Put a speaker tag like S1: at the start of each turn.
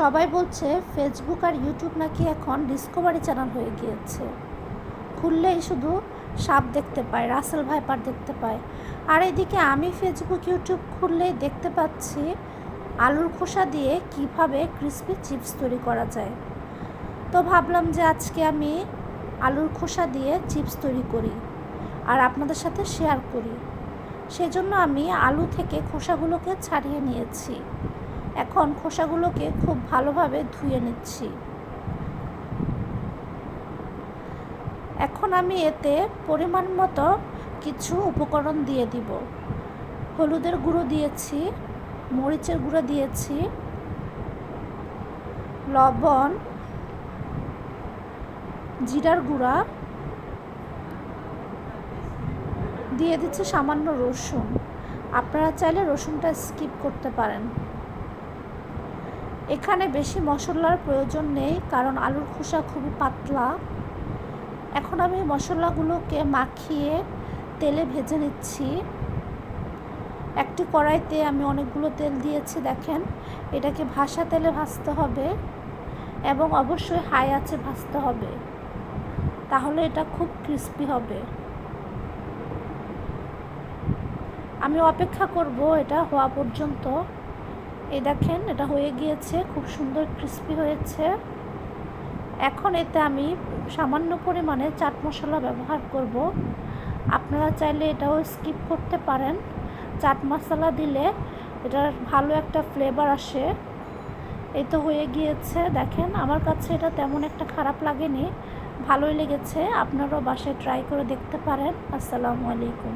S1: সবাই বলছে ফেসবুক আর ইউটিউব নাকি এখন ডিসকভারি চ্যানেল হয়ে গিয়েছে। খুললেই শুধু সাপ দেখতে পায়, রাসেল ভাইপার দেখতে পায়। আর এদিকে আমি ফেসবুক ইউটিউব খুললেই দেখতে পাচ্ছি আলুর খোসা দিয়ে কীভাবে ক্রিসপি চিপস তৈরি করা যায়। তো ভাবলাম যে আজকে আমি আলুর খোসা দিয়ে চিপস তৈরি করি আর আপনাদের সাথে শেয়ার করি। সেজন্য আমি আলু থেকে খোসাগুলোকে ছাড়িয়ে নিয়েছি। এখন খোসাগুলোকে খুব ভালোভাবে ধুয়ে নিচ্ছি। এখন আমি এতে পরিমাণ মতো কিছু উপকরণ দিয়ে দিব। হলুদের গুঁড়ো দিয়েছি, মরিচের গুঁড়ো দিয়েছি, লবণ, জিরার গুঁড়া, দিয়ে দিচ্ছি সামান্য রসুন। আপনারা চাইলে রসুনটা স্কিপ করতে পারেন। এখানে বেশি মশলার প্রয়োজন নেই, কারণ আলুর খোসা খুবই পাতলা। এখন আমি মশলাগুলোকে মাখিয়ে তেলে ভেজে নিচ্ছি। একটি কড়াইতে আমি অনেকগুলো তেল দিয়েছি, দেখেন। এটাকে ভাসা তেলে ভাজতে হবে এবং অবশ্যই হাই আছে ভাজতে হবে। তাহলে এটা খুব ক্রিস্পি হবে। আমি অপেক্ষা করব এটা হওয়া পর্যন্ত। এই দেখেন, এটা হয়ে গিয়েছে, খুব সুন্দর ক্রিস্পি হয়েছে। এখন এতে আমি সামান্য পরিমাণে চাট মশলা ব্যবহার করব। আপনারা চাইলে এটাও স্কিপ করতে পারেন। চাট মশলা দিলে এটার ভালো একটা ফ্লেভার আসে। এই তো হয়ে গিয়েছে, দেখেন, আমার কাছে এটা তেমন একটা খারাপ লাগেনি। ভালোই লেগেছে, আপনারাও বাসায় ট্রাই করে দেখতে পারেন। আসসালামু আলাইকুম।